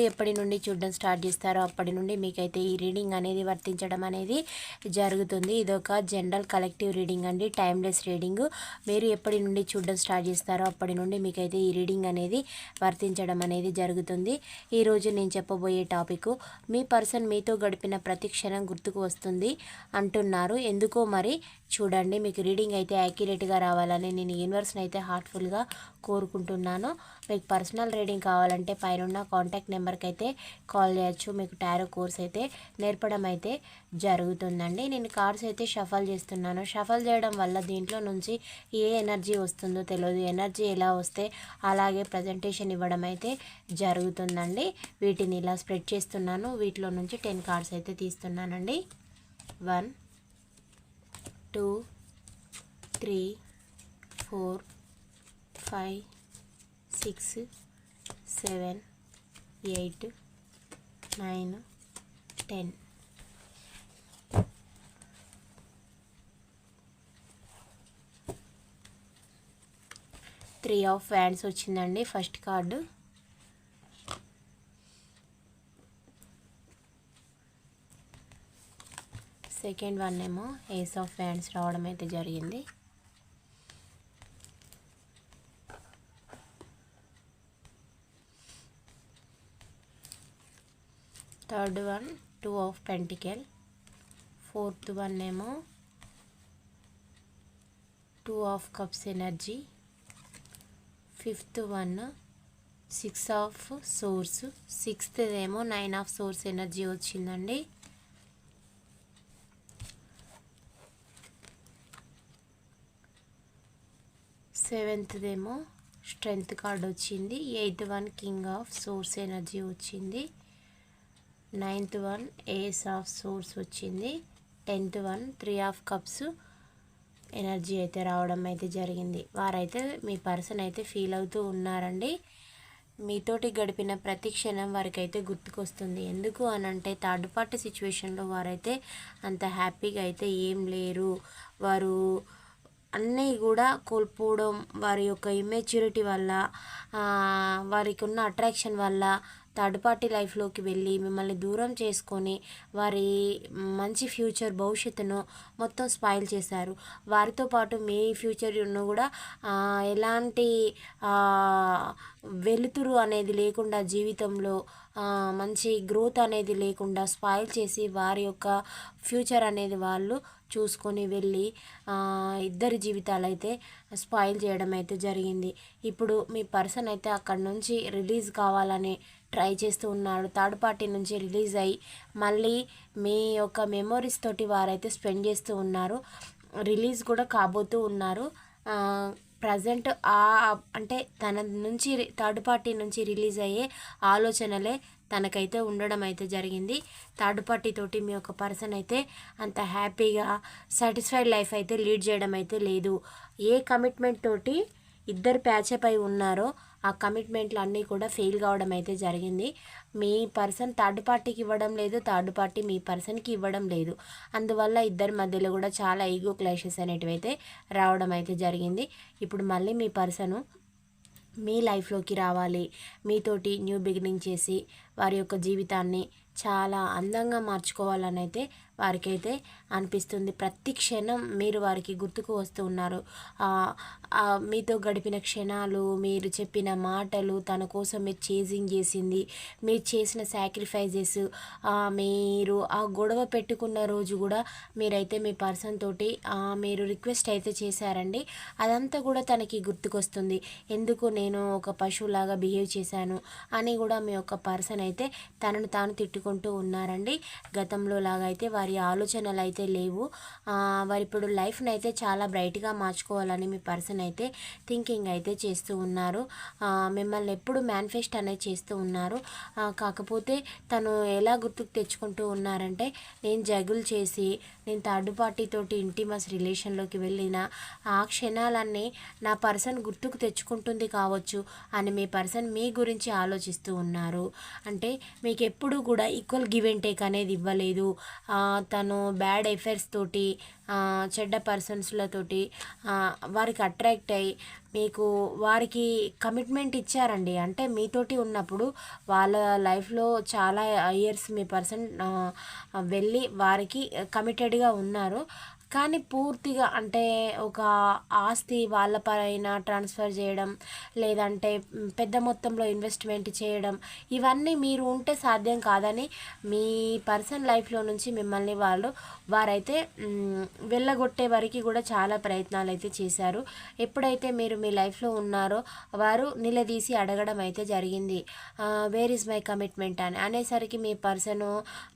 మీరు ఎప్పటి నుండి చూడడం స్టార్ట్ చేస్తారో అప్పటి నుండి మీకైతే ఈ రీడింగ్ అనేది వర్తించడం అనేది జరుగుతుంది. ఇదొక జనరల్ కలెక్టివ్ రీడింగ్ అండి. Timeless reading. మీరు ఎప్పటి నుండి చూడడం స్టార్ట్ చేస్తారో అప్పటి నుండి మీకైతే ఈ రీడింగ్ అనేది వర్తించడం అనేది జరుగుతుంది. ఈరోజు నేను చెప్పబోయే టాపిక్ మీ పర్సన్ మీతో గడిపిన ప్రతి క్షణం గుర్తుకు వస్తుంది అంటున్నారు. ఎందుకో మరి చూడండి మీకు రీడింగ్ అయితే యాక్యురేట్గా రావాలని నేను యూనివర్స్ని అయితే హార్ట్ఫుల్గా కోరుకుంటున్నాను. మీకు పర్సనల్ రీడింగ్ కావాలంటే పైన కాంటాక్ట్ నెంబర్కి అయితే కాల్ చేయొచ్చు. మీకు టారో కోర్స్ అయితే నేర్పడం అయితే జరుగుతుందండి. నేను కార్డ్స్ అయితే షఫల్ చేస్తున్నాను. షఫల్ చేయడం వల్ల దీంట్లో నుంచి ఏ ఎనర్జీ వస్తుందో తెలియదు. ఎనర్జీ ఎలా వస్తే అలాగే ప్రజెంటేషన్ ఇవ్వడం అయితే జరుగుతుందండి. వీటిని ఇలా స్ప్రెడ్ చేస్తున్నాను. వీటిలో నుంచి టెన్ కార్డ్స్ అయితే తీస్తున్నానండి. One two three four five six seven eight nine ten. Three of wands వచ్చిందండి ఫస్ట్ కార్డు. సెకండ్ వన్ ఏమో ఏస్ ఆఫ్ హ్యాండ్స్ రావడం అయితే జరిగింది. Third one two of pentacle. Fourth one ఏమో two of cups energy. Fifth one six of swords. Sixth ఏమో nine of swords energy వచ్చిందండి. సెవెంత్దేమో strength card వచ్చింది. Eighth one king of swords energy వచ్చింది. Ninth one ace of swords వచ్చింది. Tenth one three of cups energy అయితే రావడం అయితే జరిగింది. వారైతే మీ పర్సన్ అయితే ఫీల్ అవుతూ ఉన్నారండి. మీతోటి గడిపిన ప్రతి క్షణం వారికైతే గుర్తుకొస్తుంది. ఎందుకు అని అంటే థర్డ్ పార్టీ సిచ్యువేషన్లో వారైతే అంత హ్యాపీగా అయితే ఏం లేరు. వారు అన్నీ కూడా కోల్పోవడం వారి యొక్క ఇమ్మెచ్యూరిటీ వల్ల వారికి ఉన్న అట్రాక్షన్ వల్ల థర్డ్ పార్టీ లైఫ్లోకి వెళ్ళి మిమ్మల్ని దూరం చేసుకొని వారి మంచి ఫ్యూచర్ భవిష్యత్తును మొత్తం స్పాయిల్ చేశారు. వారితో పాటు మీ ఫ్యూచర్ను కూడా ఎలాంటి వెలుతురు అనేది లేకుండా జీవితంలో మంచి గ్రోత్ అనేది లేకుండా స్పాయిల్ చేసి వారి యొక్క ఫ్యూచర్ అనేది వాళ్ళు చూసుకొని వెళ్ళి ఇద్దరి జీవితాలు అయితే స్పాయిల్ చేయడం అయితే జరిగింది. ఇప్పుడు మీ పర్సన్ అయితే అక్కడ నుంచి రిలీజ్ కావాలని ట్రై చేస్తూ ఉన్నాడు. థర్డ్ పార్టీ నుంచి రిలీజ్ అయ్యి మళ్ళీ మీ యొక్క మెమొరీస్ తోటి వారైతే స్పెండ్ చేస్తూ ఉన్నారు. రిలీజ్ కూడా కాబోతూ ఉన్నారు. ప్రజెంట్ ఆ అంటే తన నుంచి థర్డ్ పార్టీ నుంచి రిలీజ్ అయ్యే ఆలోచనలే తనకైతే ఉండడం అయితే జరిగింది. థర్డ్ పార్టీ తోటి మీ యొక్క పర్సన్ అయితే అంత హ్యాపీగా సాటిస్ఫైడ్ లైఫ్ అయితే లీడ్ చేయడం అయితే లేదు. ఏ కమిట్మెంట్ తోటి ఇద్దరు ప్యాచప్ అయి ఉన్నారో ఆ కమిట్మెంట్లు అన్నీ కూడా ఫెయిల్ కావడం అయితే జరిగింది. మీ పర్సన్ థర్డ్ పార్టీకి ఇవ్వడం లేదు థర్డ్ పార్టీ మీ పర్సన్కి ఇవ్వడం లేదు. అందువల్ల ఇద్దరి మధ్యలో కూడా చాలా ఈగో క్లాషెస్ అనేటివి అయితే రావడం అయితే జరిగింది. ఇప్పుడు మళ్ళీ మీ పర్సను మీ లైఫ్లోకి రావాలి. మీతోటి న్యూ బిగినింగ్ చేసి వారి యొక్క జీవితాన్ని చాలా అందంగా మార్చుకోవాలని అయితే వారికైతే అనిపిస్తుంది. ప్రతి క్షణం మీరు వారికి గుర్తుకు వస్తూ ఉన్నారు. మీతో గడిపిన క్షణాలు మీరు చెప్పిన మాటలు తన కోసం మీరు చేజింగ్ చేసింది మీరు చేసిన సాక్రిఫైజెస్ మీరు ఆ గొడవ పెట్టుకున్న రోజు కూడా మీరైతే మీ పర్సన్ తోటి మీరు రిక్వెస్ట్ అయితే చేశారండి. అదంతా కూడా తనకి గుర్తుకొస్తుంది. ఎందుకు నేను ఒక పశువులాగా బిహేవ్ చేశాను అని కూడా మీ యొక్క పర్సన్ అయితే తనను తాను తిట్టుకుంటూ ఉన్నారండి. గతంలో లాగా అయితే వారి ఆలోచనలు అయితే లేవు. వారి ఇప్పుడు లైఫ్ని అయితే చాలా బ్రైట్గా మార్చుకోవాలని మీ పర్సన్ అయితే థింకింగ్ అయితే చేస్తూ ఉన్నారు. మిమ్మల్ని ఎప్పుడు మేనిఫెస్ట్ అనేది చేస్తూ ఉన్నారు. కాకపోతే తను ఎలా గుర్తుకు తెచ్చుకుంటూ ఉన్నారంటే నేను జగులు చేసి నేను థర్డ్ పార్టీ తోటి ఇంటిమస్ రిలేషన్లోకి వెళ్ళిన ఆ క్షణాలన్నీ నా పర్సన్ గుర్తుకు తెచ్చుకుంటుంది కావచ్చు అని మీ పర్సన్ మీ గురించి ఆలోచిస్తూ ఉన్నారు. అంటే మీకు ఎప్పుడు కూడా ఈక్వల్ గివ్ అండ్ టేక్ అనేది ఇవ్వలేదు. తను బ్యాడ్ ఎఫైర్స్ తోటి చెడ్డ పర్సన్స్లతోటి వారికి అట్రాక్ట్ అయ్యి మీకు వారికి కమిట్మెంట్ ఇచ్చారండి. అంటే మీతోటి ఉన్నప్పుడు వాళ్ళ లైఫ్లో చాలా ఇయర్స్ మీ పర్సన్ వెళ్ళి వారికి కమిటెడ్గా ఉన్నారు. కానీ పూర్తిగా అంటే ఒక ఆస్తి వాళ్ళ పైన ట్రాన్స్ఫర్ చేయడం లేదంటే పెద్ద మొత్తంలో ఇన్వెస్ట్మెంట్ చేయడం ఇవన్నీ మీరు ఉంటే సాధ్యం కాదని మీ పర్సన్ లైఫ్లో నుంచి మిమ్మల్ని వాళ్ళు వారైతే వెళ్ళగొట్టే వరకు కూడా చాలా ప్రయత్నాలు అయితే చేశారు. ఎప్పుడైతే మీరు మీ లైఫ్లో ఉన్నారో వారు నిలదీసి అడగడం అయితే జరిగింది. వేర్ ఇస్ మై కమిట్మెంట్ అని. అనేసరికి మీ పర్సన్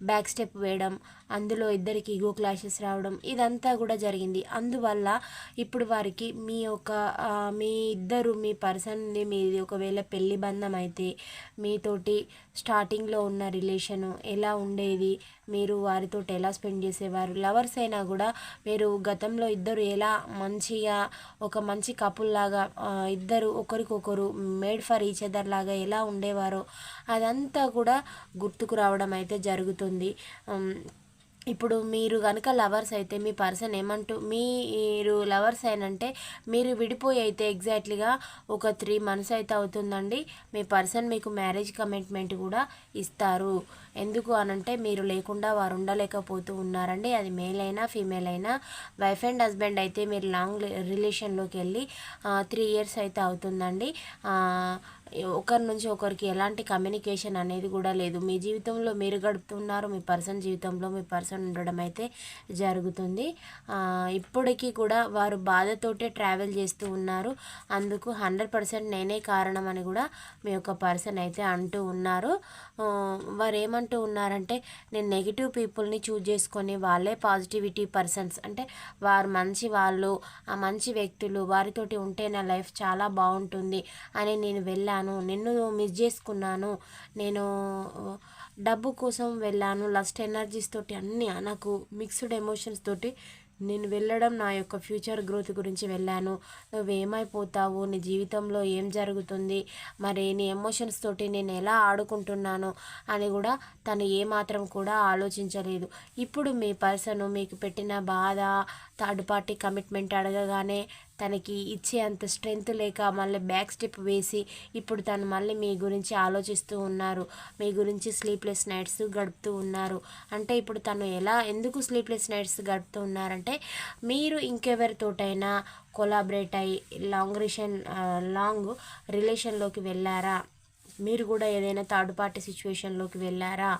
బ్యాక్ స్టెప్ వేయడం అందులో ఇద్దరికి ఈగో క్లాషెస్ రావడం ఇదంతా కూడా జరిగింది. అందువల్ల ఇప్పుడు వారికి మీ యొక్క మీ ఇద్దరు మీ పర్సన్ని మీది ఒకవేళ పెళ్ళి బంధం అయితే మీతోటి స్టార్టింగ్లో ఉన్న రిలేషను ఎలా ఉండేది? మీరు వారితో ఎలా స్పెండ్ చేసేవారు? లవర్స్ అయినా కూడా మీరు గతంలో ఇద్దరు ఎలా మంచిగా ఒక మంచి కపుల్ లాగా ఇద్దరు ఒకరికొకరు మేడ్ ఫర్ ఈచ్ అదర్ లాగా ఎలా ఉండేవారో అదంతా కూడా గుర్తుకు రావడం అయితే జరుగుతుంది. ఇప్పుడు మీరు కనుక లవర్స్ అయితే మీ పర్సన్ ఏమంటూ మీరు లవర్స్ అయినంటే మీరు విడిపోయి అయితే ఎగ్జాక్ట్లీగా ఒక త్రీ మంత్స్ అయితే అవుతుందండి. మీ పర్సన్ మీకు మ్యారేజ్ కమిట్మెంట్ కూడా ఇస్తారు. ఎందుకు అనంటే మీరు లేకుండా వారు ఉండలేకపోతూ ఉన్నారండి. అది మేల్ అయినా ఫీమేల్ అయినా. వైఫ్ అండ్ హస్బెండ్ అయితే మీరు లాంగ్ రిలేషన్లోకి వెళ్ళి త్రీ ఇయర్స్ అయితే అవుతుందండి. ఒకరి నుంచి ఒకరికి ఎలాంటి కమ్యూనికేషన్ అనేది కూడా లేదు. మీ జీవితంలో మీరు గడుపుతున్నారు మీ పర్సన్ జీవితంలో మీ పర్సన్ ఉండడం అయితే జరుగుతుంది. ఇప్పటికీ కూడా వారు బాధతోటే ట్రావెల్ చేస్తూ ఉన్నారు. అందుకు హండ్రెడ్ పర్సెంట్ నేనే కారణం అని కూడా మీ యొక్క పర్సన్ అయితే అంటూ ఉన్నారు. వారు ఏమంటూ ఉన్నారంటే నేను నెగిటివ్ పీపుల్ని చూజ్ చేసుకొని వాళ్ళే పాజిటివిటీ పర్సన్స్. అంటే వారు మంచి వాళ్ళు ఆ మంచి వ్యక్తులు వారితోటి ఉంటే నా లైఫ్ చాలా బాగుంటుంది అని నేను వెళ్ళాను. నిన్ను మిస్ చేసుకున్నాను నేను డబ్బు కోసం వెళ్ళాను లస్ట్ ఎనర్జీస్ తోటి అన్నీ నాకు మిక్స్డ్ ఎమోషన్స్ తోటి నేను వెళ్ళడం నా యొక్క ఫ్యూచర్ గ్రోత్ గురించి వెళ్ళాను. నువ్వు ఏమైపోతావు నీ జీవితంలో ఏం జరుగుతుంది? మరి నీ ఎమోషన్స్ తోటి నేను ఎలా ఆడుకుంటున్నాను? అని కూడా తను ఏమాత్రం కూడా ఆలోచించలేదు. ఇప్పుడు మీ పర్సన్ మీకు పెట్టిన బాధ థర్డ్ పార్టీ కమిట్మెంట్ అడగగానే తనకి ఇచ్చే అంత స్ట్రెంగ్త్ లేక మళ్ళీ బ్యాక్ స్టెప్ వేసి ఇప్పుడు తను మళ్ళీ మీ గురించి ఆలోచిస్తూ ఉన్నారు మీ గురించి స్లీప్లెస్ నైట్స్ గడుపుతూ ఉన్నారు. అంటే ఇప్పుడు తను ఎలా ఎందుకు స్లీప్లెస్ నైట్స్ గడుపుతూ ఉన్నారంటే మీరు ఇంకెవరితోటైనా కొలాబరేట్ అయ్యి లాంగ్ రిషన్ లాంగ్ రిలేషన్లోకి వెళ్ళారా? మీరు కూడా ఏదైనా థర్డ్ పార్టీ సిచ్యువేషన్లోకి వెళ్ళారా?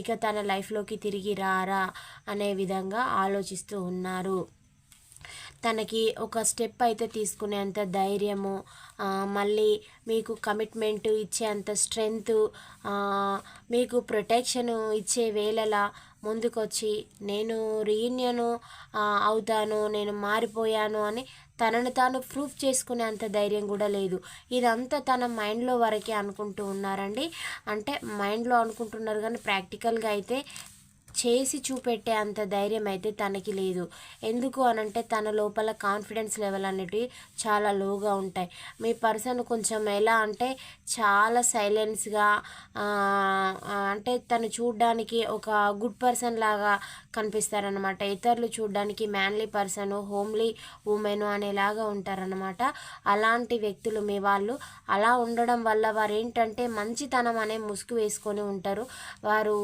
ఇక తన లైఫ్లోకి తిరిగి రారా? అనే విధంగా ఆలోచిస్తూ ఉన్నారు. తనకి ఒక స్టెప్ అయితే తీసుకునేంత ధైర్యము మళ్ళీ మీకు కమిట్మెంట్ ఇచ్చేంత స్ట్రెంగ్త్ మీకు ప్రొటెక్షన్ ఇచ్చే వేళలా ముందుకొచ్చి నేను రీయూనియన్ అవుతాను నేను మారిపోయాను అని తనను తాను ప్రూఫ్ చేసుకునే అంత ధైర్యం కూడా లేదు. ఇదంతా తన మైండ్లో వరకే అనుకుంటూ ఉన్నారండి. అంటే మైండ్లో అనుకుంటున్నారు కానీ ప్రాక్టికల్గా అయితే చేసి చూపెట్టే అంత ధైర్యం అయితే తనకి లేదు. ఎందుకు అనంటే తన లోపల కాన్ఫిడెన్స్ లెవెల్ అనేటివి చాలా లోగా ఉంటాయి. మీ పర్సన్ కొంచెం ఎలా అంటే చాలా సైలెన్స్గా అంటే తను చూడ్డానికి ఒక గుడ్ పర్సన్ లాగా కనిపిస్తారనమాట ఇతరులు చూడ్డానికి మ్యాన్లీ పర్సన్ హోమ్లీ ఉమెన్ అనేలాగా ఉంటారనమాట అలాంటి వ్యక్తులు మీ వాళ్ళు. అలా ఉండడం వల్ల వారు ఏంటంటే మంచితనం అనే ముసుగు వేసుకొని ఉంటారు. వారు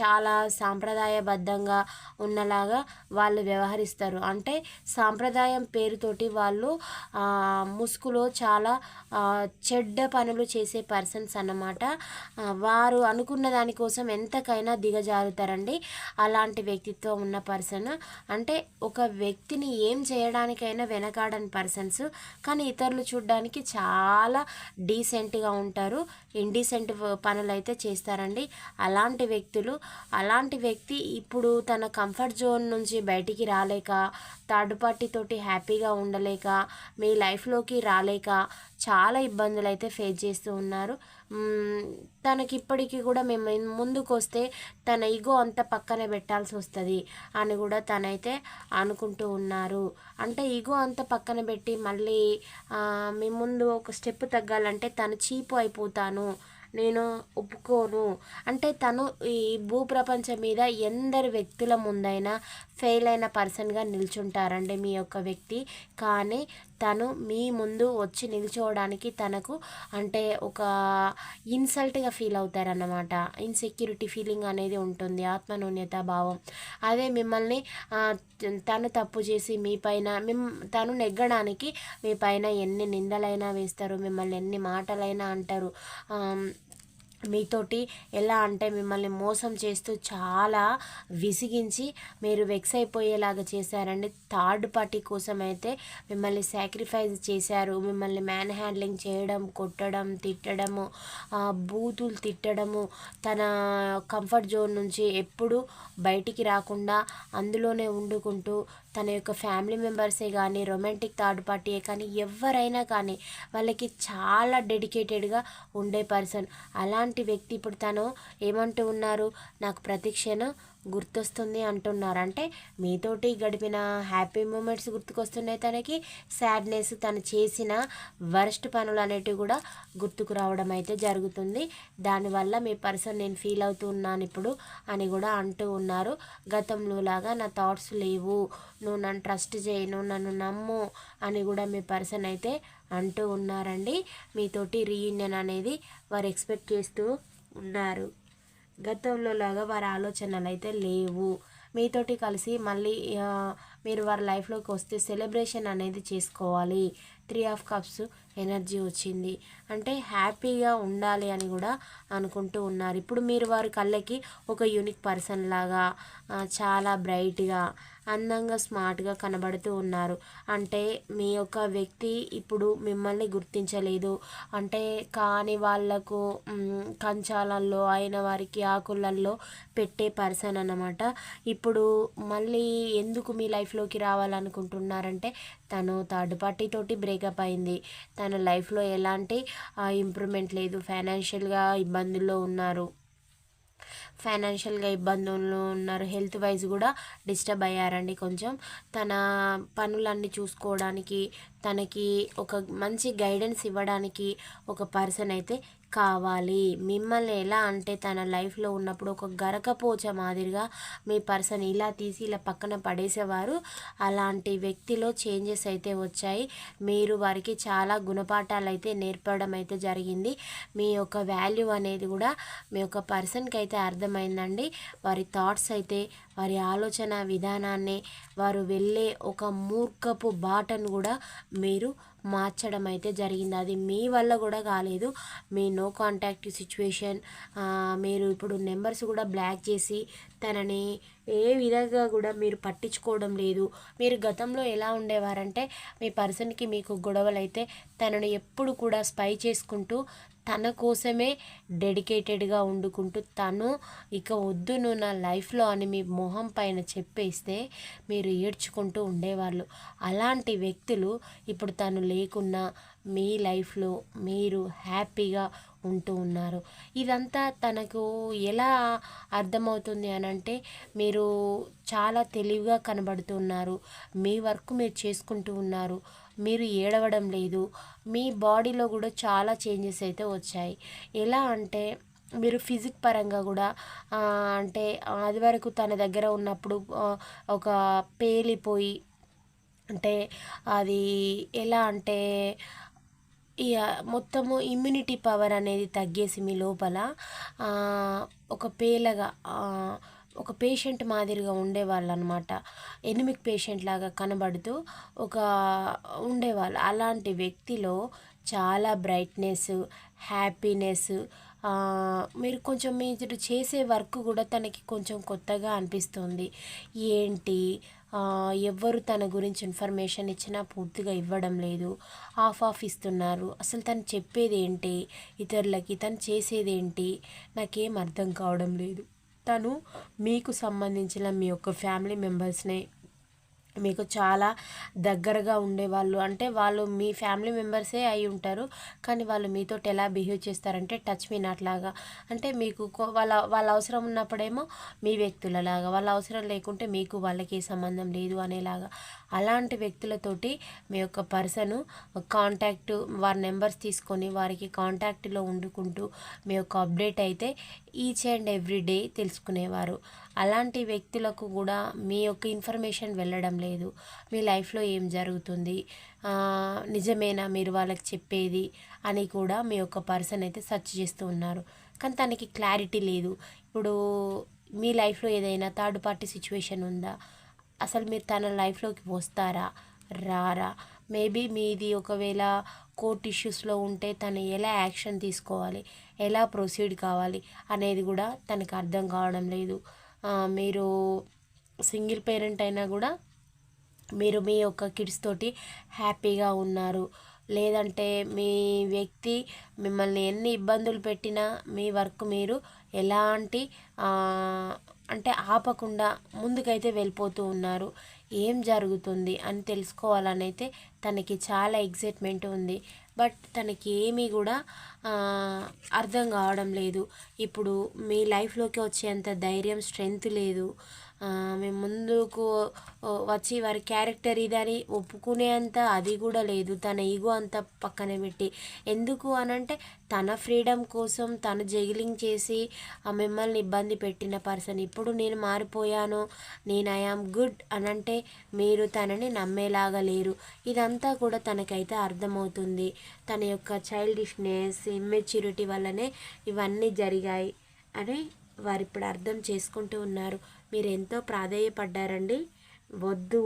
చాలా సాంప్రదాయ సాంప్రదాయబద్ధంగా ఉన్నలాగా వాళ్ళు వ్యవహరిస్తారు. అంటే సాంప్రదాయం పేరుతోటి వాళ్ళు ముసుగులో చాలా చెడ్డ పనులు చేసే పర్సన్స్ అన్నమాట. వారు అనుకున్న దానికోసం ఎంతకైనా దిగజారుతారండి. అలాంటి వ్యక్తిత్వం ఉన్న పర్సన్. అంటే ఒక వ్యక్తిని ఏం చేయడానికైనా వెనకాడని పర్సన్స్. కానీ ఇతరులు చూడడానికి చాలా డీసెంట్గా ఉంటారు. ఇండీసెంట్ పనులు అయితే చేస్తారండి. అలాంటి వ్యక్తులు అలాంటి వ్యక్తి ఇప్పుడు తన కంఫర్ట్ జోన్ నుంచి బయటికి రాలేక థర్డ్ పార్టీతోటి హ్యాపీగా ఉండలేక మీ లైఫ్లోకి రాలేక చాలా ఇబ్బందులు అయితే ఫేస్ చేస్తూ ఉన్నారు. తనకి ఇప్పటికీ కూడా మేము ముందుకు వస్తే తన ఈగో అంత పక్కన పెట్టాల్సి వస్తుంది అని కూడా తనైతే అనుకుంటూ ఉన్నారు. అంటే ఈగో అంత పక్కన పెట్టి మళ్ళీ మీ ముందు ఒక స్టెప్ తగ్గాలంటే తను చీపు అయిపోతాను నేను ఒప్పుకోను. అంటే తను ఈ భూప్రపంచం మీద ఎందరు వ్యక్తుల ముందైనా ఫెయిల్ అయిన పర్సన్గా నిల్చుంటారండి మీ యొక్క వ్యక్తి. కానీ తను మీ ముందు వచ్చి నిల్చోవడానికి తనకు అంటే ఒక ఇన్సల్ట్గా ఫీల్ అవుతారన్నమాట. ఇన్సెక్యూరిటీ ఫీలింగ్ అనేది ఉంటుంది ఆత్మనూన్యత భావం. అదే మిమ్మల్ని తను తప్పు చేసి మీ పైన మిమ్ తను నెగ్గడానికి మీ పైన ఎన్ని నిందలైనా వేస్తారు మిమ్మల్ని ఎన్ని మాటలైనా అంటారు. మీతోటి ఎలా అంటే మిమ్మల్ని మోసం చేస్తూ చాలా విసిగించి మీరు వెక్స్ అయిపోయేలాగా చేశారండి. థర్డ్ పార్టీ కోసం అయితే మిమ్మల్ని సాక్రిఫైస్ చేశారు. మిమ్మల్ని మ్యాన్ హ్యాండ్లింగ్ చేయడం కొట్టడం తిట్టడము బూతులు తిట్టడము తన కంఫర్ట్ జోన్ నుంచి ఎప్పుడు బయటికి రాకుండా అందులోనే వండుకుంటూ తన యొక్క ఫ్యామిలీ మెంబర్సే కానీ రొమాంటిక్ థర్డ్ పార్టీయే కానీ ఎవరైనా కానీ వాళ్ళకి చాలా డెడికేటెడ్గా ఉండే పర్సన్. అలాంటి వ్యక్తి ఇప్పుడు తను ఏమంటూ ఉన్నారు నాకు ప్రతి క్షణం గుర్తొస్తుంది అంటున్నారు. అంటే మీతోటి గడిపిన హ్యాపీ మూమెంట్స్ గుర్తుకొస్తున్నాయి తనకి. సాడ్నెస్ తను చేసిన వరస్ట్ పనులు అనేటివి కూడా గుర్తుకు రావడం అయితే జరుగుతుంది. దానివల్ల మీ పర్సన్ నేను ఫీల్ అవుతున్నాను ఇప్పుడు అని కూడా అంటూ ఉన్నారు. గతంలో లాగా నా థాట్స్ లేవు. నువ్వు నన్ను ట్రస్ట్ చేయను నన్ను నమ్ము అని కూడా మీ పర్సన్ అయితే అంటూ ఉన్నారండి. మీతోటి రీయూనియన్ అనేది వారు ఎక్స్పెక్ట్ చేస్తూ ఉన్నారు. గతంలో లాగా వారి ఆలోచనలు అయితే లేవు. మీతోటి కలిసి మళ్ళీ మీరు వారి లైఫ్లోకి వస్తే సెలబ్రేషన్ అనేది చేసుకోవాలి. త్రీ ఆఫ్ కప్స్ ఎనర్జీ వచ్చింది. అంటే హ్యాపీగా ఉండాలి అని కూడా అనుకుంటూ ఉన్నారు. ఇప్పుడు మీరు వారి కళ్ళకి ఒక యూనిక్ పర్సన్ లాగా చాలా బ్రైట్గా అందంగా స్మార్ట్గా కనబడుతూ ఉన్నారు. అంటే మీ యొక్క వ్యక్తి ఇప్పుడు మిమ్మల్ని గుర్తించలేదు. అంటే కాని వాళ్ళకు కంచాలల్లో అయిన వారికి ఆకులల్లో పెట్టే పర్సన్ అన్నమాట. ఇప్పుడు మళ్ళీ ఎందుకు మీ లైఫ్లోకి రావాలనుకుంటున్నారంటే తను థర్డ్ పార్టీ తోటి బ్రేకప్ అయింది. తన లైఫ్లో ఎలాంటి ఇంప్రూవ్మెంట్ లేదు. ఫైనాన్షియల్గా ఇబ్బందుల్లో ఉన్నారు. ఫైనాన్షియల్గా ఇబ్బందులు ఉన్నారు. హెల్త్ వైజ్ కూడా డిస్టర్బ్ అయ్యారండి కొంచెం. తన పనులన్నీ చూసుకోవడానికి తనకి ఒక మంచి గైడెన్స్ ఇవ్వడానికి ఒక పర్సన్ అయితే కావాలి. మిమ్మల్ని ఎలా అంటే తన లైఫ్లో ఉన్నప్పుడు ఒక గరకపోచ మాదిరిగా మీ పర్సన్ ఇలా తీసి ఇలా పక్కన పడేసేవారు. అలాంటి వ్యక్తిలో చేంజెస్ అయితే వచ్చాయి. మీరు వారికి చాలా గుణపాఠాలు అయితే నేర్పడం అయితే జరిగింది. మీ యొక్క వాల్యూ అనేది కూడా మీ యొక్క పర్సన్కి అయితే అర్థమైందండి. వారి థాట్స్ అయితే వారి ఆలోచన విధానాన్ని వారు వెళ్ళే ఒక మూర్ఖపు బాటను కూడా మీరు మార్చడం అయితే జరిగింది. అది మీ వల్ల కూడా కాలేదు. మీ నో కాంటాక్ట్ సిచ్యువేషన్ మీరు ఇప్పుడు నెంబర్స్ కూడా బ్లాక్ చేసి తనని ఏ విధంగా కూడా మీరు పట్టించుకోవడం లేదు. మీరు గతంలో ఎలా ఉండేవారంటే మీ పర్సన్కి మీకు గొడవలు అయితే తనను ఎప్పుడు కూడా స్పై చేసుకుంటూ తన కోసమే డెడికేటెడ్గా వండుకుంటూ తను ఇక వద్దు నువ్వు నా లైఫ్లో అని మీ మొహం పైన చెప్పేస్తే మీరు ఏడ్చుకుంటూ ఉండేవాళ్ళు. అలాంటి వ్యక్తులు ఇప్పుడు తను లేకున్నా మీ లైఫ్లో మీరు హ్యాపీగా ఉంటూ ఉన్నారు. ఇదంతా తనకు ఎలా అర్థమవుతుంది అని అంటే మీరు చాలా తెలివిగా కనబడుతున్నారు మీ వర్క్ మీరు చేసుకుంటూ ఉన్నారు. మీరు ఏడవడం లేదు. మీ బాడీలో కూడా చాలా చేంజెస్ అయితే వచ్చాయి. ఎలా అంటే మీరు ఫిజిక్ పరంగా కూడా అంటే అది వరకు తన దగ్గర ఉన్నప్పుడు ఒక పేలిపోయి అంటే అది ఎలా అంటే ఇక మొత్తము ఇమ్యూనిటీ పవర్ అనేది తగ్గేసి మీ లోపల ఒక పేలగా ఒక పేషెంట్ మాదిరిగా ఉండేవాళ్ళు అనమాట ఎనిమిక్ పేషెంట్ లాగా కనబడుతూ ఒక ఉండేవాళ్ళు. అలాంటి వ్యక్తిలో చాలా బ్రైట్నెస్ హ్యాపీనెస్ మీరు కొంచెం మీరు చేసే వర్క్ కూడా తనకి కొంచెం కొత్తగా అనిపిస్తుంది. ఏంటి? ఎవ్వరు తన గురించి ఇన్ఫర్మేషన్ ఇచ్చినా పూర్తిగా ఇవ్వడం లేదు. ఆఫ్ ఆఫ్ ఇస్తున్నారు. అసలు తను చెప్పేది ఏంటి ఇతరులకి తను చేసేదేంటి? నాకేం అర్థం కావడం లేదు. తను మీకు సంబంధించిన మీ యొక్క ఫ్యామిలీ మెంబర్స్నే మీకు చాలా దగ్గరగా ఉండేవాళ్ళు. అంటే వాళ్ళు మీ ఫ్యామిలీ మెంబర్సే అయి ఉంటారు. కానీ వాళ్ళు మీతో ఎలా బిహేవ్ చేస్తారంటే టచ్ మీ నాట్లాగా అంటే మీకు వాళ్ళ వాళ్ళ అవసరం ఉన్నప్పుడేమో మీ వ్యక్తులలాగా వాళ్ళ అవసరం లేకుంటే మీకు వాళ్ళకి సంబంధం లేదు అనేలాగా. అలాంటి వ్యక్తులతోటి మీ యొక్క పర్సన్ కాంటాక్ట్ వారి నెంబర్స్ తీసుకొని వారికి కాంటాక్ట్లో ఉండుకుంటూ మీ యొక్క అప్డేట్ అయితే ఈచ్ అండ్ ఎవ్రీ డే తెలుసుకునేవారు. అలాంటి వ్యక్తులకు కూడా మీ యొక్క ఇన్ఫర్మేషన్ వెళ్ళడం లేదు. మీ లైఫ్లో ఏం జరుగుతుంది? నిజమేనా మీరు వాళ్ళకి చెప్పేది? అని కూడా మీ యొక్క పర్సన్ అయితే సెర్చ్ చేస్తూ ఉన్నారు. కానీ తనకి క్లారిటీ లేదు. ఇప్పుడు మీ లైఫ్లో ఏదైనా థర్డ్ పార్టీ సిచ్యువేషన్ ఉందా? అసలు మీరు తన లైఫ్లోకి వస్తారా? రారా? మేబీ మీది ఒకవేళ కోర్ట్ ఇష్యూస్లో ఉంటే తను ఎలా యాక్షన్ తీసుకోవాలి? ఎలా ప్రొసీడ్ కావాలి? అనేది కూడా తనకు అర్థం కావడం లేదు. మీరు సింగిల్ పేరెంట్ అయినా కూడా మీరు మీ యొక్క కిడ్స్ తోటి హ్యాపీగా ఉన్నారు. లేదంటే మీ వ్యక్తి మిమ్మల్ని ఎన్ని ఇబ్బందులు పెట్టినా మీ వర్క్ మీరు ఎలాంటి అంటే ఆపకుండా ముందుకైతే వెళ్ళిపోతూ ఉన్నారు. ఏం జరుగుతుంది అని తెలుసుకోవాలని అయితే తనకి చాలా ఎగ్జైట్మెంట్ ఉంది. బట్ తనకి ఏమీ కూడా అర్థం కావడం లేదు. ఇప్పుడు మీ లైఫ్లోకి వచ్చేంత ధైర్యం స్ట్రెంగ్త్ లేదు. మేము ముందుకు వచ్చి వారి క్యారెక్టర్ ఇదని ఒప్పుకునేంత అది కూడా లేదు. తన ఈగో అంత పక్కన పెట్టి. ఎందుకు అనంటే తన ఫ్రీడమ్ కోసం తను జగిలింగ్ చేసి ఆ మిమ్మల్ని ఇబ్బంది పెట్టిన పర్సన్. ఇప్పుడు నేను మారిపోయాను. నేను ఐఆమ్ గుడ్ అనంటే మీరు తనని నమ్మేలాగా లేరు. ఇదంతా కూడా తనకైతే అర్థమవుతుంది. తన యొక్క చైల్డిష్నెస్ ఇమ్మెచ్యూరిటీ వల్లనే ఇవన్నీ జరిగాయి అని వారు ఇప్పుడు అర్థం చేసుకుంటూ ఉన్నారు. మీరు ఎంతో ప్రాధేయపడ్డారండి. వద్దు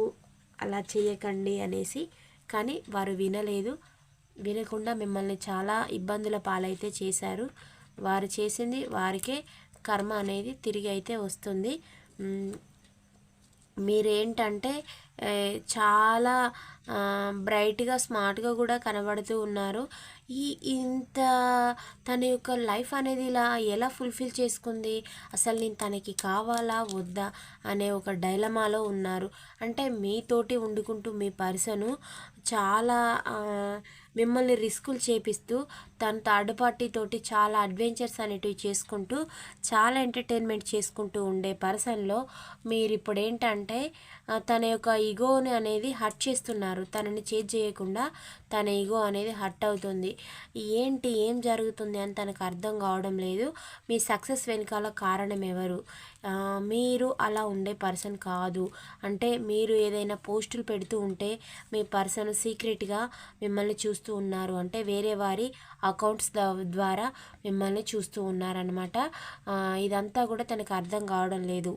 అలా చేయకండి అనేసి. కానీ వారు వినలేదు. వినకుండా మిమ్మల్ని చాలా ఇబ్బందుల పాలైతే చేశారు. వారు చేసింది వారికే కర్మ అనేది తిరిగి అయితే వస్తుంది. మీరేంటంటే చాలా బ్రైట్గా స్మార్ట్గా కూడా కనబడుతూ ఉన్నారు. ఈ ఇంత తన యొక్క లైఫ్ అనేది ఇలా ఎలా ఫుల్ఫిల్ చేసుకుంది? అసలు నేను తనకి కావాలా వద్దా అనే ఒక డైలమాలో ఉన్నారు. అంటే మీతోటి వండుకుంటూ మీ పర్సను చాలా మిమ్మల్ని రిస్కులు చేపిస్తూ తన థర్డ్ పార్టీ తోటి చాలా అడ్వెంచర్స్ అనేటివి చేసుకుంటూ చాలా ఎంటర్టైన్మెంట్ చేసుకుంటూ ఉండే పర్సన్లో మీరు ఇప్పుడు ఏంటంటే తన యొక్క ఈగోని అనేది హర్ట్ చేస్తున్నారు. తనని చేజ్ చేయకుండా తన ఈగో అనేది హర్ట్ అవుతుంది. ఏంటి ఏం జరుగుతుంది అని తనకు అర్థం కావడం లేదు. మీ సక్సెస్ వెనకాల కారణం ఎవరు? మీరు అలా ఉండే పర్సన్ కాదు. అంటే మీరు ఏదైనా పోస్టులు పెడుతూ ఉంటే మీ పర్సన్ సీక్రెట్గా మిమ్మల్ని చూస్తూ ఉన్నారు. అంటే వేరే వారి అకౌంట్స్ ద్వారా మిమ్మల్ని చూస్తూ ఉన్నారనమాట ఇదంతా కూడా తనకు అర్థం కావడం లేదు.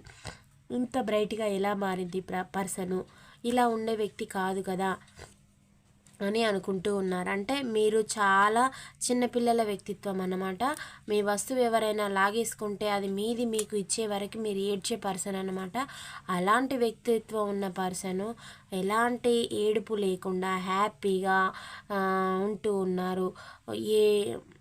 ఇంత బ్రైట్గా ఎలా మారింది పర్సను? ఇలా ఉండే వ్యక్తి కాదు కదా. అని అనుకుంటూ ఉన్నారు. అంటే మీరు చాలా చిన్నపిల్లల వ్యక్తిత్వం అన్నమాట. మీ వస్తువు ఎవరైనా లాగేసుకుంటే అది మీది మీకు ఇచ్చే వరకు మీరు ఏడ్చే పర్సన్ అనమాట అలాంటి వ్యక్తిత్వం ఉన్న పర్సను ఎలాంటి ఏడుపు లేకుండా హ్యాపీగా ఉంటూ ఉన్నారు. ఏ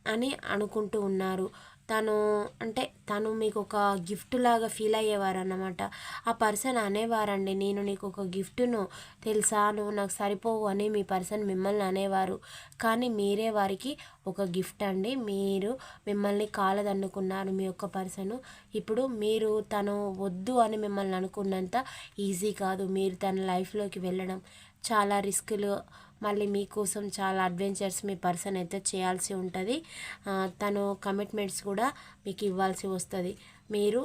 అని అనుకుంటూ ఉన్నారు. తను అంటే తను మీకు ఒక గిఫ్ట్ లాగా ఫీల్ అయ్యేవారు అన్నమాట ఆ పర్సన్ అనేవారండి. నేను నీకు ఒక గిఫ్ట్ను తెలుసా? నువ్వు నాకు సరిపోవు అని మీ పర్సన్ మిమ్మల్ని అనేవారు. కానీ మీరే వారికి ఒక గిఫ్ట్ అండి. మీరు మిమ్మల్ని కాలదన్నుకున్నారు మీ యొక్క పర్సన్ ఇప్పుడు మీరు తను వద్దు అని మిమ్మల్ని అనుకున్నంత ఈజీ కాదు. మీరు తన లైఫ్లోకి వెళ్ళడం. చాలా రిస్కులు మళ్ళీ మీకోసం చాలా అడ్వెంచర్స్ మీ పర్సన్ అయితే చేయాల్సి ఉంటుంది. తను కమిట్మెంట్స్ కూడా మీకు ఇవ్వాల్సి వస్తుంది. మీరు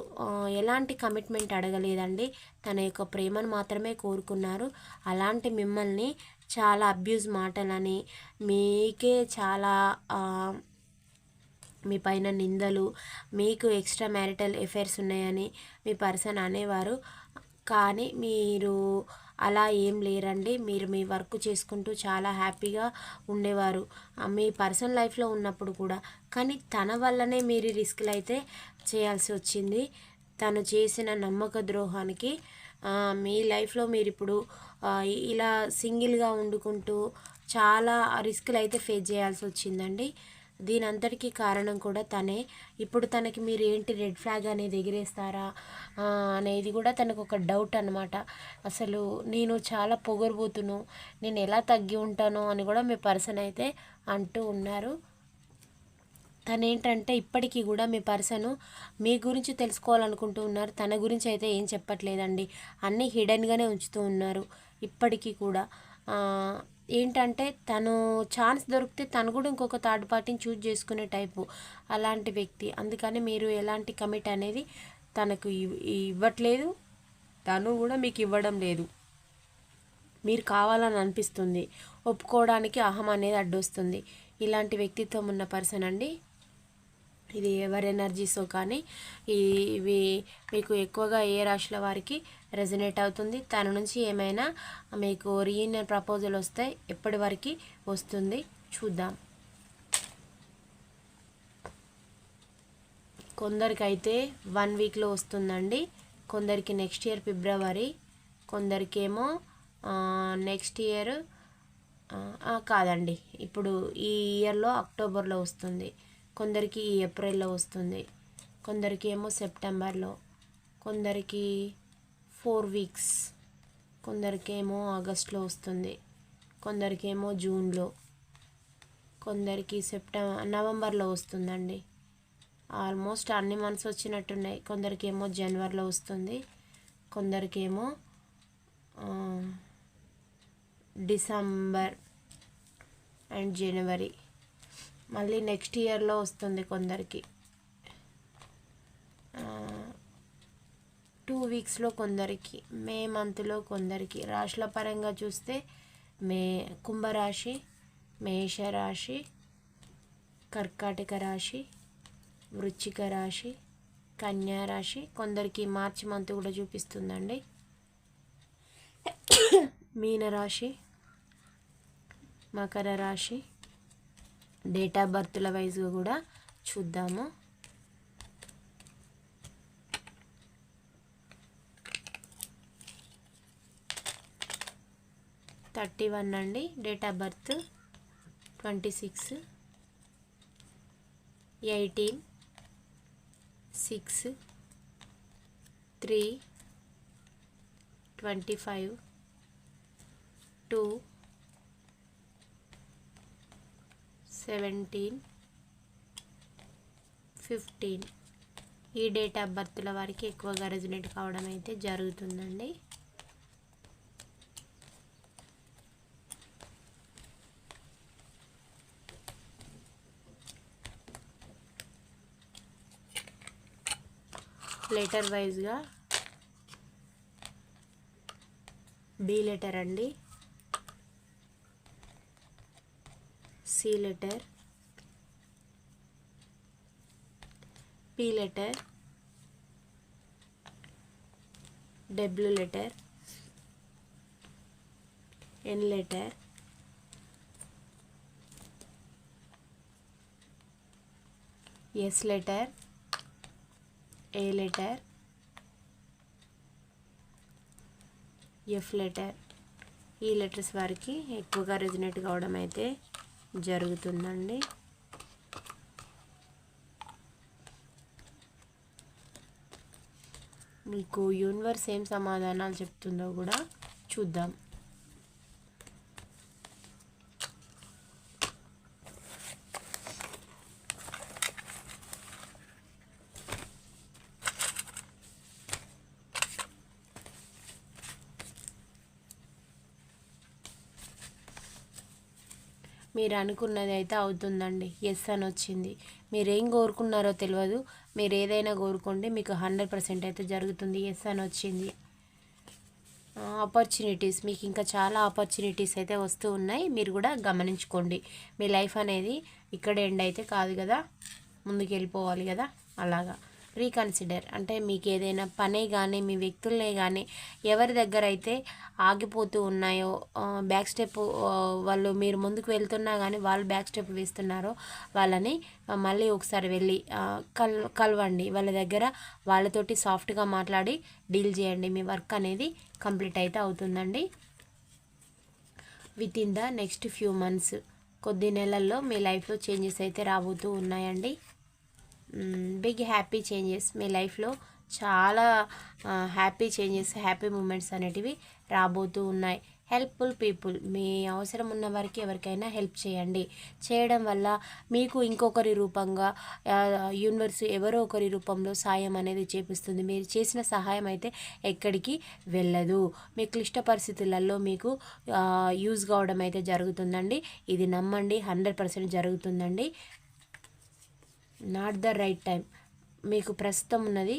ఎలాంటి కమిట్మెంట్ అడగలేదండి. తన యొక్క ప్రేమను మాత్రమే కోరుకున్నారు. అలాంటి మిమ్మల్ని చాలా అబ్యూజ్ మాటలని మీకే చాలా మీ పైన నిందలు మీకు ఎక్స్ట్రా మ్యారిటల్ ఎఫైర్స్ ఉన్నాయని మీ పర్సన్ అనేవారు. కానీ మీరు అలా ఏం లేరండి. మీరు మీ వర్క్ చేసుకుంటూ చాలా హ్యాపీగా ఉండేవారు. మీ పర్సనల్ లైఫ్లో ఉన్నప్పుడు కూడా. కానీ తన వల్లనే మీరు రిస్క్లు అయితే చేయాల్సి వచ్చింది. తను చేసిన నమ్మక ద్రోహానికి మీ లైఫ్లో మీరు ఇప్పుడు ఇలా సింగిల్గా వండుకుంటూ చాలా రిస్క్లు అయితే ఫేస్ చేయాల్సి వచ్చిందండి. దీని అంతటికీ కారణం కూడా తనే. ఇప్పుడు తనకి మీరు ఏంటి రెడ్ ఫ్లాగ్ అనేది ఎగిరేస్తారా అనేది కూడా తనకు ఒక డౌట్ అనమాట అసలు నేను చాలా పొగరబోతును నేను ఎలా తగ్గి ఉంటాను అని కూడా మీ పర్సన్ అయితే అంటూ ఉన్నారు. తనేంటంటే ఇప్పటికీ కూడా మీ పర్సను మీ గురించి తెలుసుకోవాలనుకుంటూ ఉన్నారు. తన గురించి అయితే ఏం చెప్పట్లేదండి. అన్నీ హిడెన్గానే ఉంచుతూ ఉన్నారు. ఇప్పటికీ కూడా. ఏంటంటే తను ఛాన్స్ దొరికితే తను కూడా ఇంకొక థర్డ్ పార్టీని చూజ్ చేసుకునే టైపు అలాంటి వ్యక్తి. అందుకని మీరు ఎలాంటి కమిట్ అనేది తనకు ఇవ్- ఇవ్వట్లేదు. తను కూడా మీకు ఇవ్వడం లేదు. మీరు కావాలని అనిపిస్తుంది. ఒప్పుకోవడానికి అహం అనేది అడ్డొస్తుంది. ఇలాంటి వ్యక్తిత్వం ఉన్న పర్సన్ అండి. ఇది ఎవరి ఎనర్జీసో కానీ ఇవి మీకు ఎక్కువగా ఏ రాశుల వారికి రెజనేట్ అవుతుంది తన నుంచి ఏమైనా మీకు రీయూనియన్ ప్రపోజల్ వస్తే ఎప్పటి వరకు వస్తుంది చూద్దాం. కొందరికైతే వన్ వీక్లో వస్తుందండి కొందరికి నెక్స్ట్ ఇయర్ ఫిబ్రవరి కొందరికేమో నెక్స్ట్ ఇయర్ కాదండి ఇప్పుడు ఈ ఇయర్లో అక్టోబర్లో వస్తుంది. కొందరికి ఏప్రిల్లో వస్తుంది. కొందరికి ఏమో సెప్టెంబర్లో. కొందరికి ఫోర్ వీక్స్. కొందరికేమో ఆగస్ట్లో వస్తుంది. కొందరికేమో జూన్లో. కొందరికి సెప్టెంబర్ నవంబర్లో వస్తుందండి. ఆల్మోస్ట్ అన్ని మంత్స్ వచ్చినట్టున్నాయి. కొందరికేమో జనవరిలో వస్తుంది. కొందరికేమో డిసెంబర్ అండ్ జనవరి. మళ్ళీ నెక్స్ట్ ఇయర్లో వస్తుంది కొందరికి. టూ వీక్స్లో కొందరికి మే మంత్లో కొందరికి. రాశుల పరంగా చూస్తే మే కుంభరాశి మేషరాశి కర్కాటక రాశి వృచ్చిక రాశి కన్యా రాశి. కొందరికి మార్చి మంత్ కూడా చూపిస్తుందండి. మీనరాశి మకర రాశి డేట్ ఆఫ్ బర్త్ల వైజ్గా కూడా చూద్దాము. థర్టీ వన్ అండి date of birth twenty six. Eighteen six three twenty five two seventeen fifteen. ఈ డేట్ ఆఫ్ బర్త్ల వారికి ఎక్కువగా రెజినేట్ కావడం అయితే జరుగుతుందండి. లెటర్ వైజ్గా బి లెటర్ అండి. C letter P letter W letter N letter S letter A letter F letter ఈ లెటర్స్ వారికి ఎక్కువగా రెజినేట్ కావడం అయితే జరుగుతుందండి. మీకు యూనివర్స్ ఏం సమాధానాలు చెప్తుందో కూడా చూద్దాం. మీరు అనుకున్నది అయితే అవుతుందండి. ఎస్ అని వచ్చింది మీరు ఏం కోరుకున్నారో తెలియదు మీరు ఏదైనా కోరుకోండి. మీకు హండ్రెడ్ పర్సెంట్ అయితే జరుగుతుంది. ఎస్ అని వచ్చింది ఆపర్చునిటీస్ మీకు ఇంకా చాలా ఆపర్చునిటీస్ అయితే వస్తూ ఉన్నాయి. మీరు కూడా గమనించుకోండి. మీ లైఫ్ అనేది ఇక్కడ ఎండ్ అయితే కాదు కదా. ముందుకు వెళ్ళిపోవాలి కదా. అలాగా. రీకన్సిడర్ అంటే మీకు ఏదైనా పనే కానీ మీ వ్యక్తులనే కానీ ఎవరి దగ్గర అయితే ఆగిపోతూ ఉన్నాయో బ్యాక్ స్టెప్ వాళ్ళు మీరు ముందుకు వెళ్తున్నా కానీ వాళ్ళు బ్యాక్ స్టెప్ వేస్తున్నారో వాళ్ళని మళ్ళీ ఒకసారి వెళ్ళి కల్ కలవండి. వాళ్ళ దగ్గర వాళ్ళతోటి సాఫ్ట్గా మాట్లాడి డీల్ చేయండి. మీ వర్క్ అనేది కంప్లీట్ అయితే అవుతుందండి. Within the next few months కొద్ది నెలల్లో మీ లైఫ్లో చేంజెస్ అయితే రాబోతూ ఉన్నాయండి. బిగ్ హ్యాపీ చేంజెస్ మీ లైఫ్లో చాలా హ్యాపీ చేంజెస్ హ్యాపీ మూమెంట్స్ అనేటివి రాబోతూ ఉన్నాయి. హెల్ప్ఫుల్ పీపుల్ మీ అవసరం ఉన్న వారికి ఎవరికైనా హెల్ప్ చేయండి. చేయడం వల్ల మీకు ఇంకొకరి రూపంగా యూనివర్స్ ఎవరో ఒకరి రూపంలో సాయం అనేది చేపిస్తుంది. మీరు చేసిన సహాయం అయితే ఎక్కడికి వెళ్ళదు. మీ క్లిష్ట పరిస్థితులలో మీకు యూజ్ కావడం అయితే జరుగుతుందండి. ఇది నమ్మండి హండ్రెడ్ పర్సెంట్ జరుగుతుందండి. నాట్ ద రైట్ టైం మీకు ప్రస్తుతం ఉన్నది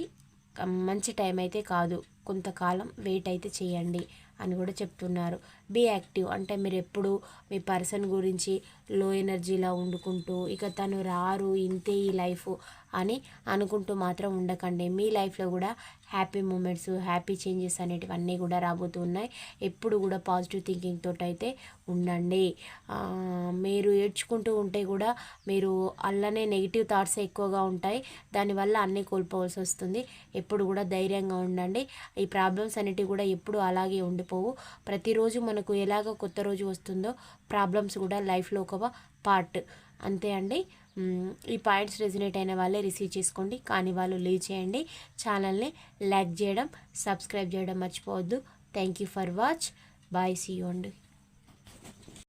మంచి టైం అయితే కాదు. కొంతకాలం వెయిట్ అయితే చేయండి అని కూడా చెప్తున్నారు. బీ యాక్టివ్ అంటే మీరు ఎప్పుడు మీ పర్సన్ గురించి లో ఎనర్జీలా వండుకుంటూ ఇక తను రారు ఇంతే ఈ లైఫ్ అని అనుకుంటూ మాత్రం ఉండకండి. మీ లైఫ్లో కూడా హ్యాపీ మూమెంట్స్ హ్యాపీ చేంజెస్ అనేటివన్నీ కూడా రాబోతున్నాయి ఎప్పుడు కూడా పాజిటివ్ థింకింగ్ తోటి అయితే ఉండండి మీరు ఏడ్చుకుంటూ ఉంటే కూడా మీరు అల్లనే నెగిటివ్ థాట్స్ ఎక్కువగా ఉంటాయి. దానివల్ల అన్నీ కోల్పోవాల్సి వస్తుంది. ఎప్పుడు కూడా ధైర్యంగా ఉండండి. ఈ ప్రాబ్లమ్స్ అనేటివి కూడా ఎప్పుడు అలాగే ఉండిపోవు. ప్రతిరోజు మనకు ఎలాగ కొత్త రోజు వస్తుందో ప్రాబ్లమ్స్ కూడా లైఫ్లో ఒక పార్ట్. అంతే అండి. ఈ పాయింట్స్ రెజినేట్ అయిన వాళ్ళే రిసీవ్ చేసుకోండి. కానీ వాళ్ళు లీవ్ చేయండి. ఛానల్ని లైక్ చేయడం సబ్స్క్రైబ్ చేయడం మర్చిపోవద్దు. Thank you for watch bye see you అండి